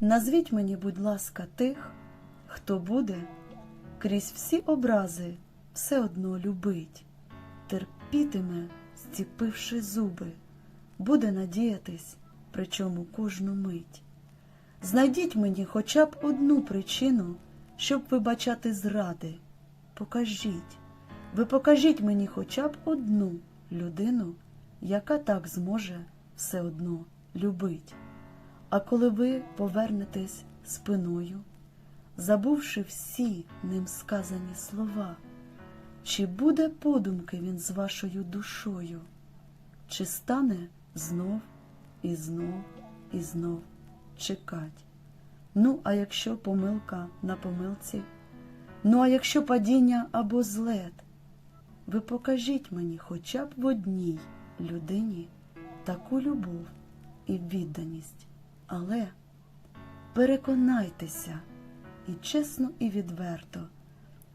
Назвіть мені, будь ласка, тих, хто буде крізь всі образи все одно любить, терпітиме, зціпивши зуби, буде надіятись, причому кожну мить. Знайдіть мені хоча б одну причину, щоб вибачати зради. Покажіть, ви покажіть мені хоча б одну людину, яка так зможе все одно любить. А коли ви повернетесь спиною, забувши всі ним сказані слова, чи буде подумки він з вашою душою, чи стане знов і знов і знов чекать? Ну, а якщо помилка на помилці, ну а якщо падіння або злет, ви покажіть мені хоча б в одній людині таку любов і відданість, але переконайтеся і чесно і відверто,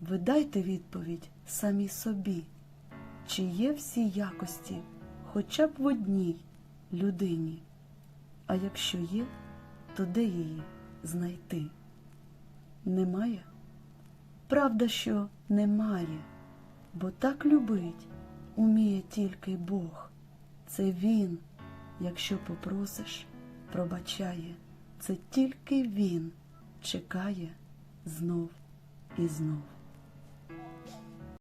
ви дайте відповідь самі собі, чи є всі якості хоча б в одній людині, а якщо є, то де її знайти? Немає? Правда, що немає, бо так любить уміє тільки Бог. Це Він, якщо попросиш, пробачає. Це тільки Він чекає знов і знов.